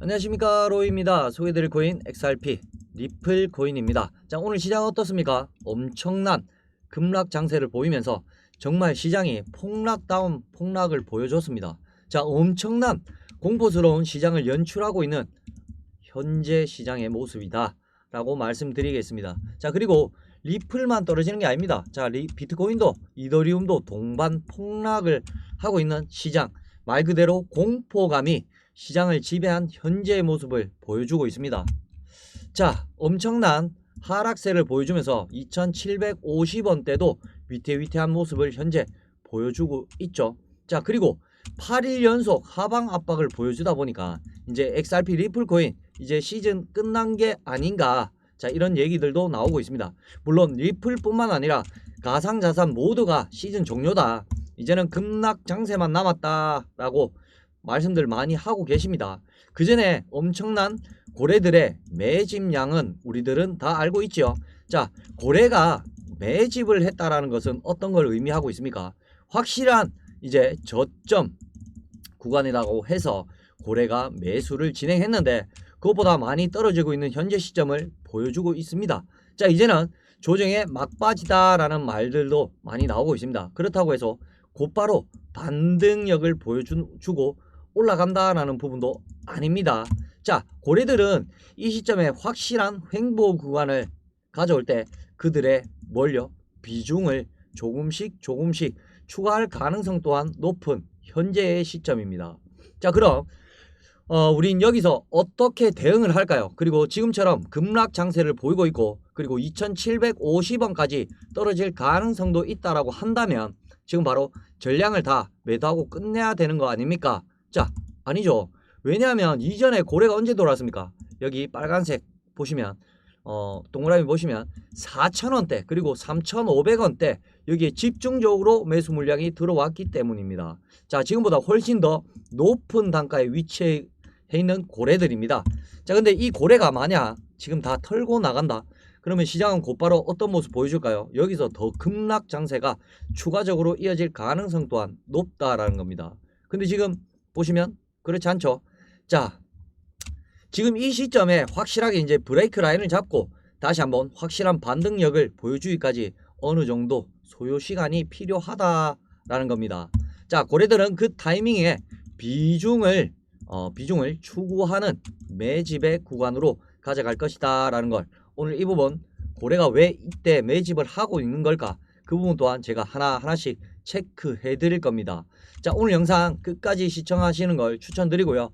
안녕하십니까 로이입니다. 소개드릴 코인 XRP 리플 코인입니다. 자 오늘 시장 어떻습니까? 엄청난 급락 장세를 보이면서 정말 시장이 폭락다운 폭락을 보여줬습니다. 자 엄청난 공포스러운 시장을 연출하고 있는 현재 시장의 모습이다 라고 말씀드리겠습니다. 자 그리고 리플만 떨어지는 게 아닙니다. 자 리, 비트코인도 이더리움도 동반 폭락을 하고 있는 시장 말 그대로 공포감이 시장을 지배한 현재의 모습을 보여주고 있습니다. 자, 엄청난 하락세를 보여주면서 2750원대도 위태위태한 모습을 현재 보여주고 있죠. 자, 그리고 8일 연속 하방 압박을 보여주다 보니까 이제 XRP 리플 코인 이제 시즌 끝난 게 아닌가. 자, 이런 얘기들도 나오고 있습니다. 물론 리플뿐만 아니라 가상자산 모두가 시즌 종료다. 이제는 급락 장세만 남았다라고 말씀들 많이 하고 계십니다. 그 전에 엄청난 고래들의 매집량은 우리들은 다 알고 있지요. 자, 고래가 매집을 했다라는 것은 어떤 걸 의미하고 있습니까? 확실한 이제 저점 구간이라고 해서 고래가 매수를 진행했는데 그것보다 많이 떨어지고 있는 현재 시점을 보여주고 있습니다. 자, 이제는 조정의 막바지다라는 말들도 많이 나오고 있습니다. 그렇다고 해서 곧바로 반등력을 보여주고 올라간다라는 부분도 아닙니다. 자, 고래들은 이 시점에 확실한 횡보 구간을 가져올 때 그들의 뭘요? 비중을 조금씩 조금씩 추가할 가능성 또한 높은 현재의 시점입니다. 자, 그럼 어, 우린 여기서 어떻게 대응을 할까요? 그리고 지금처럼 급락 장세를 보이고 있고 그리고 2750원까지 떨어질 가능성도 있다라고 한다면 지금 바로 전량을 다 매도하고 끝내야 되는 거 아닙니까? 자, 아니죠. 왜냐하면 이전에 고래가 언제 돌아왔습니까? 여기 빨간색 보시면 어, 동그라미 보시면 4,000원대 그리고 3,500원대 여기에 집중적으로 매수 물량이 들어왔기 때문입니다. 자, 지금보다 훨씬 더 높은 단가에 위치해 있는 고래들입니다. 자, 근데 이 고래가 만약 지금 다 털고 나간다. 그러면 시장은 곧바로 어떤 모습 보여줄까요? 여기서 더 급락 장세가 추가적으로 이어질 가능성 또한 높다라는 겁니다. 근데 지금 보시면 그렇지 않죠? 자, 지금 이 시점에 확실하게 이제 브레이크 라인을 잡고 다시 한번 확실한 반등력을 보여주기까지 어느 정도 소요 시간이 필요하다라는 겁니다. 자, 고래들은 그 타이밍에 비중을 어, 비중을 추구하는 매집의 구간으로 가져갈 것이다라는 걸 오늘 이 부분 고래가 왜 이때 매집을 하고 있는 걸까? 그 부분 또한 제가 하나 하나씩 체크해 드릴 겁니다. 자, 오늘 영상 끝까지 시청하시는 걸 추천드리고요.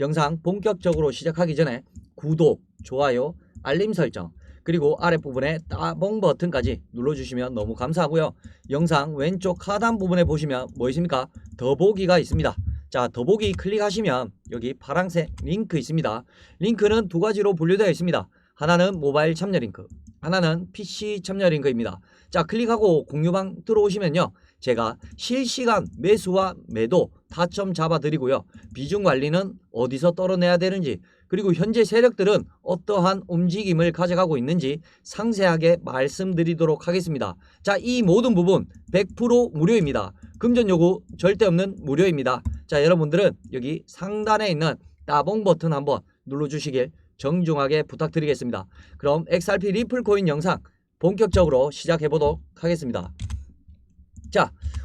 영상 본격적으로 시작하기 전에 구독, 좋아요, 알림 설정, 그리고 아랫부분에 따봉 버튼까지 눌러주시면 너무 감사하고요. 영상 왼쪽 하단 부분에 보시면 뭐 있습니까? 더보기가 있습니다. 자, 더보기 클릭하시면 여기 파란색 링크 있습니다. 링크는 두 가지로 분류되어 있습니다. 하나는 모바일 참여 링크, 하나는 PC 참여 링크입니다. 자, 클릭하고 공유방 들어오시면요. 제가 실시간 매수와 매도 타점 잡아 드리고요. 비중 관리는 어디서 떨어내야 되는지 그리고 현재 세력들은 어떠한 움직임을 가져가고 있는지 상세하게 말씀드리도록 하겠습니다. 자, 이 모든 부분 100% 무료입니다. 금전 요구 절대 없는 무료입니다. 자, 여러분들은 여기 상단에 있는 따봉 버튼 한번 눌러주시길 정중하게 부탁드리겠습니다. 그럼 XRP 리플 코인 영상 본격적으로 시작해 보도록 하겠습니다.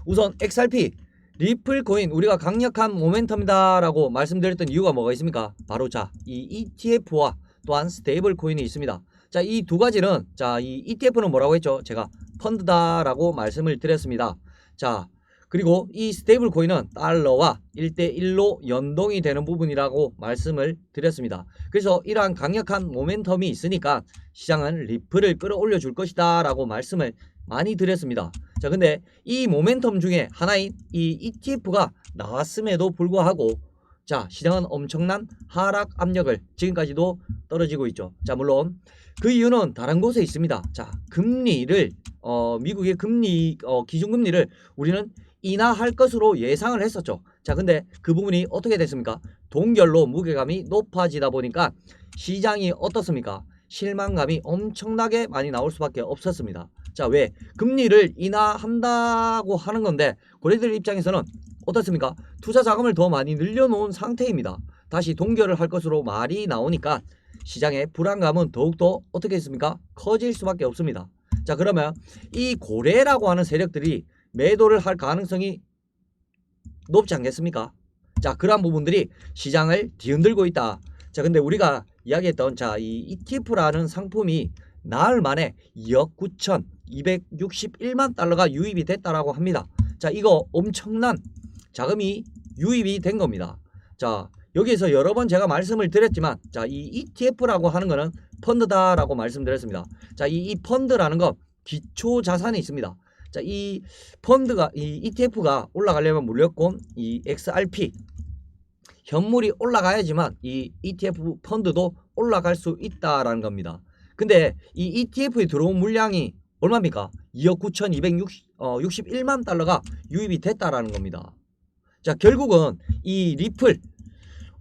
자, 우선 XRP 리플 코인 우리가 강력한 모멘텀이다라고 말씀드렸던 이유가 뭐가 있습니까? 바로 자, 이 ETF와 또한 스테이블 코인이 있습니다. 자, 이 두 가지는 자, 이 ETF는 뭐라고 했죠? 제가 펀드다라고 말씀을 드렸습니다. 자, 그리고 이 스테이블 코인은 달러와 1대1로 연동이 되는 부분이라고 말씀을 드렸습니다. 그래서 이러한 강력한 모멘텀이 있으니까 시장은 리플을 끌어올려 줄 것이다 라고 말씀을 많이 드렸습니다. 자, 근데 이 모멘텀 중에 하나인 이 ETF가 나왔음에도 불구하고 자, 시장은 엄청난 하락 압력을 지금까지도 떨어지고 있죠. 자, 물론 그 이유는 다른 곳에 있습니다. 자, 금리를 어, 미국의 금리 어, 기준금리를 우리는 인하할 것으로 예상을 했었죠. 자, 근데 그 부분이 어떻게 됐습니까? 동결로 무게감이 높아지다 보니까 시장이 어떻습니까? 실망감이 엄청나게 많이 나올 수밖에 없었습니다. 자, 왜? 금리를 인하한다고 하는 건데 고래들 입장에서는 어떻습니까? 투자 자금을 더 많이 늘려놓은 상태입니다. 다시 동결을 할 것으로 말이 나오니까 시장의 불안감은 더욱더 어떻게 했습니까? 커질 수밖에 없습니다. 자 그러면 이 고래라고 하는 세력들이 매도를 할 가능성이 높지 않겠습니까? 자 그러한 부분들이 시장을 뒤흔들고 있다. 자 근데 우리가 이야기했던 자 이 ETF라는 상품이 나흘 만에 2억 9,261만 달러가 유입이 됐다라고 합니다. 자 이거 엄청난 자금이 유입이 된 겁니다. 자 여기에서 여러 번 제가 말씀을 드렸지만 자 이 ETF라고 하는 거는 펀드다라고 말씀드렸습니다. 자 이 이 펀드라는 거 기초 자산이 있습니다. 자 이 펀드가 이 ETF가 올라가려면 무조건 이 XRP 현물이 올라가야지만 이 ETF 펀드도 올라갈 수 있다라는 겁니다. 근데 이 ETF에 들어온 물량이 얼마입니까? 2억 9,261만 달러가 유입이 됐다라는 겁니다. 자, 결국은 이 리플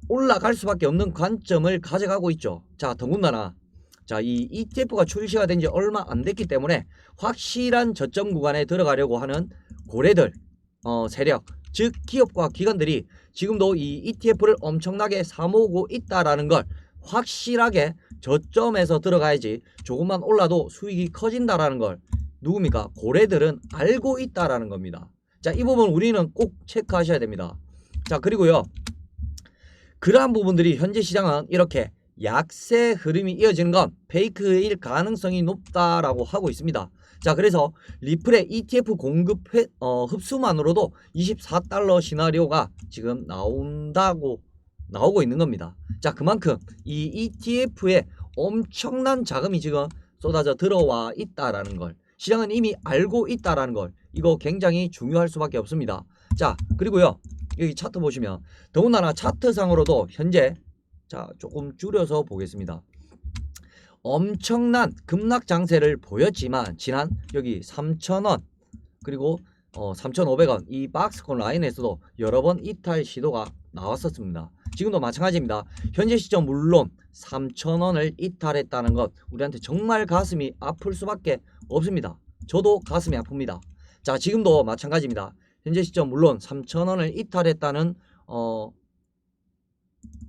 올라갈 수밖에 없는 관점을 가져가고 있죠. 자, 더군다나 자, 이 ETF가 출시가 된 지 얼마 안 됐기 때문에 확실한 저점 구간에 들어가려고 하는 고래들, 어, 세력, 즉 기업과 기관들이 지금도 이 ETF를 엄청나게 사모으고 있다라는 걸 확실하게 저점에서 들어가야지 조금만 올라도 수익이 커진다라는 걸 누굽니까? 고래들은 알고 있다라는 겁니다. 자, 이 부분 우리는 꼭 체크하셔야 됩니다. 자, 그리고요. 그러한 부분들이 현재 시장은 이렇게 약세 흐름이 이어지는 건 페이크일 가능성이 높다라고 하고 있습니다. 자, 그래서 리플의 ETF 공급 회, 어, 흡수만으로도 24달러 시나리오가 지금 나온다고 나오고 있는 겁니다. 자, 그만큼 이 ETF에 엄청난 자금이 지금 쏟아져 들어와 있다라는 걸 시장은 이미 알고 있다라는 걸 이거 굉장히 중요할 수밖에 없습니다. 자, 그리고요. 여기 차트 보시면 더군다나 차트상으로도 현재 자, 조금 줄여서 보겠습니다. 엄청난 급락 장세를 보였지만 지난 여기 3,000원 그리고 어, 3,500원 이 박스권 라인에서도 여러 번 이탈 시도가 나왔었습니다. 지금도 마찬가지입니다. 현재 시점 물론 3,000원을 이탈했다는 것 우리한테 정말 가슴이 아플 수밖에 없습니다. 저도 가슴이 아픕니다. 자, 지금도 마찬가지입니다. 현재 시점 물론 3,000원을 이탈했다는 어,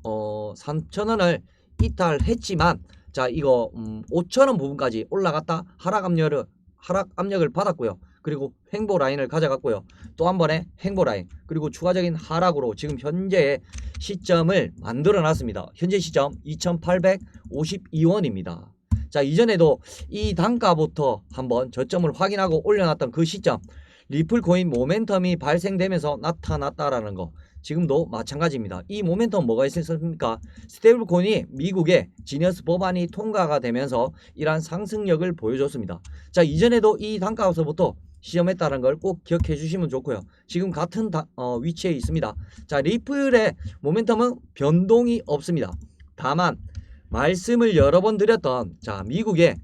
어 3,000원을 이탈했지만 자 이거 음, 5,000원 부분까지 올라갔다 하락 압력을 하락 압력을 받았고요. 그리고 횡보 라인을 가져갔고요. 또 한 번의 횡보 라인 그리고 추가적인 하락으로 지금 현재의 시점을 만들어 놨습니다. 현재 시점 2,852원입니다. 자 이전에도 이 단가부터 한번 저점을 확인하고 올려놨던 그 시점 리플 코인 모멘텀이 발생되면서 나타났다라는 거 지금도 마찬가지입니다. 이 모멘텀 뭐가 있었습니까? 스테이블 코인이 미국의 지니어스 법안이 통과가 되면서 이러한 상승력을 보여줬습니다. 자 이전에도 이 단가에서부터 시험했다는 걸 꼭 기억해 주시면 좋고요. 지금 같은 다, 어, 위치에 있습니다. 자 리플의 모멘텀은 변동이 없습니다. 다만 말씀을 여러 번 드렸던 자 미국의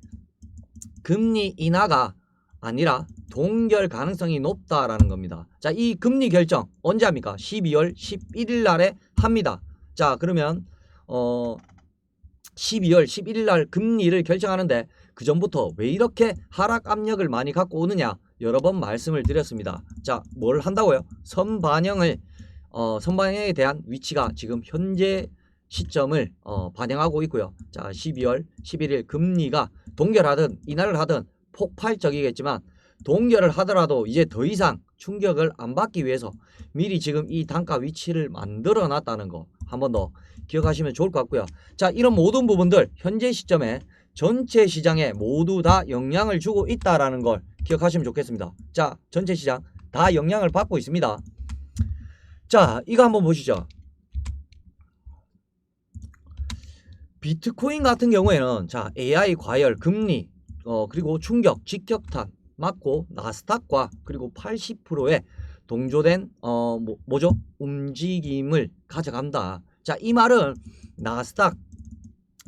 금리 인하가 아니라 동결 가능성이 높다라는 겁니다. 자, 이 금리 결정 언제 합니까? 12월 11일 날에 합니다. 자, 그러면 어 12월 11일 날 금리를 결정하는데 그 전부터 왜 이렇게 하락 압력을 많이 갖고 오느냐 여러 번 말씀을 드렸습니다. 자, 뭘 한다고요? 선반영을 어 선반영에 대한 위치가 지금 현재 시점을 어, 반영하고 있고요. 자, 12월 11일 금리가 동결하든 인하를 하든 폭발적이겠지만 동결을 하더라도 이제 더 이상 충격을 안 받기 위해서 미리 지금 이 단가 위치를 만들어 놨다는 거 한 번 더 기억하시면 좋을 것 같고요. 자, 이런 모든 부분들 현재 시점에 전체 시장에 모두 다 영향을 주고 있다라는 걸 기억하시면 좋겠습니다. 자, 전체 시장 다 영향을 받고 있습니다. 자, 이거 한번 보시죠. 비트코인 같은 경우에는 자, AI 과열, 금리, 어, 그리고 충격, 직격탄 맞고 나스닥과 그리고 80%의 동조된 어 뭐, 뭐죠? 움직임을 가져간다. 자, 이 말은 나스닥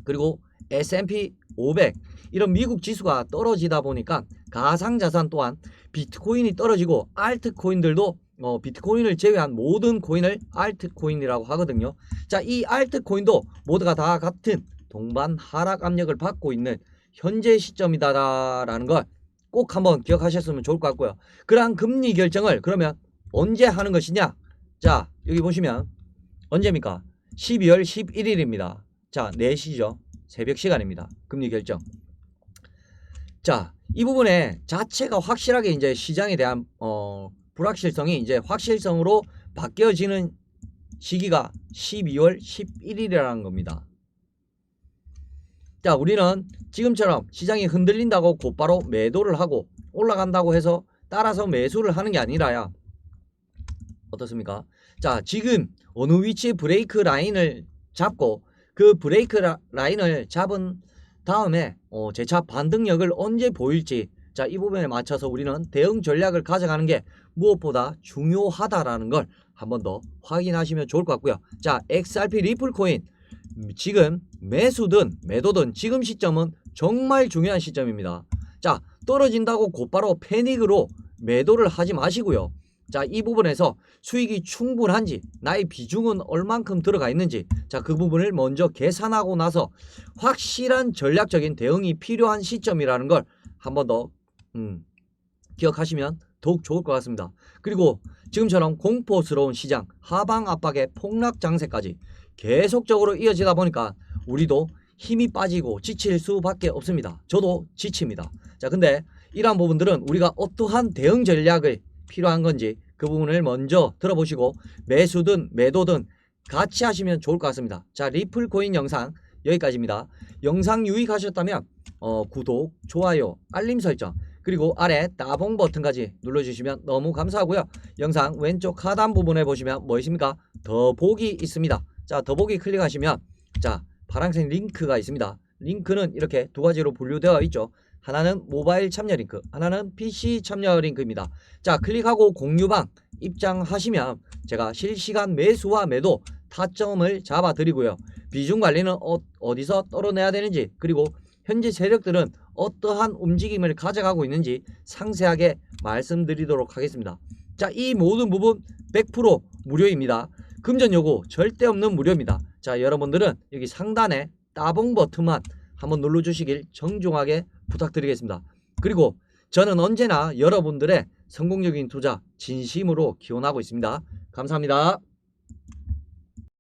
그리고 S&P 500 이런 미국 지수가 떨어지다 보니까 가상 자산 또한 비트코인이 떨어지고 알트코인들도 어, 비트코인을 제외한 모든 코인을 알트코인이라고 하거든요. 자, 이 알트코인도 모두가 다 같은 동반 하락 압력을 받고 있는 현재 시점이다라는 걸 꼭 한번 기억하셨으면 좋을 것 같고요. 그러한 금리 결정을 그러면 언제 하는 것이냐? 자, 여기 보시면 언제입니까? 12월 11일입니다. 자, 4시죠. 새벽 시간입니다. 금리 결정. 자, 이 부분에 자체가 확실하게 이제 시장에 대한 어, 불확실성이 이제 확실성으로 바뀌어지는 시기가 12월 11일이라는 겁니다. 자, 우리는 지금처럼 시장이 흔들린다고 곧바로 매도를 하고 올라간다고 해서 따라서 매수를 하는 게 아니라야 어떻습니까? 자, 지금 어느 위치에 브레이크 라인을 잡고 그 브레이크 라, 라인을 잡은 다음에 어, 재차 반등력을 언제 보일지 자, 이 부분에 맞춰서 우리는 대응 전략을 가져가는 게 무엇보다 중요하다라는 걸 한 번 더 확인하시면 좋을 것 같고요. 자, XRP 리플 코인 음, 지금 매수든 매도든 지금 시점은 정말 중요한 시점입니다. 자, 떨어진다고 곧바로 패닉으로 매도를 하지 마시고요. 자, 이 부분에서 수익이 충분한지, 나의 비중은 얼만큼 들어가 있는지, 자, 그 부분을 먼저 계산하고 나서 확실한 전략적인 대응이 필요한 시점이라는 걸 한 번 더, 음, 기억하시면 더욱 좋을 것 같습니다. 그리고 지금처럼 공포스러운 시장, 하방 압박의 폭락 장세까지 계속적으로 이어지다 보니까 우리도 힘이 빠지고 지칠 수밖에 없습니다. 저도 지칩니다. 자, 근데 이러한 부분들은 우리가 어떠한 대응 전략을 필요한 건지 그 부분을 먼저 들어보시고 매수든 매도든 같이 하시면 좋을 것 같습니다. 자, 리플 코인 영상 여기까지입니다. 영상 유익하셨다면 어, 구독, 좋아요, 알림 설정 그리고 아래 따봉 버튼까지 눌러주시면 너무 감사하고요. 영상 왼쪽 하단 부분에 보시면 뭐 있습니까? 더보기 있습니다. 자, 더보기 클릭하시면 자, 파란색 링크가 있습니다. 링크는 이렇게 두 가지로 분류되어 있죠. 하나는 모바일 참여 링크, 하나는 PC 참여 링크입니다. 자, 클릭하고 공유방 입장하시면 제가 실시간 매수와 매도 타점을 잡아 드리고요. 비중 관리는 어, 어디서 떨어내야 되는지 그리고 현재 세력들은 어떠한 움직임을 가져가고 있는지 상세하게 말씀드리도록 하겠습니다. 자, 이 모든 부분 100% 무료입니다. 금전 요구 절대 없는 무료입니다. 자, 여러분들은 여기 상단에 따봉 버튼만 한번 눌러주시길 정중하게 부탁드리겠습니다. 그리고 저는 언제나 여러분들의 성공적인 투자 진심으로 기원하고 있습니다. 감사합니다.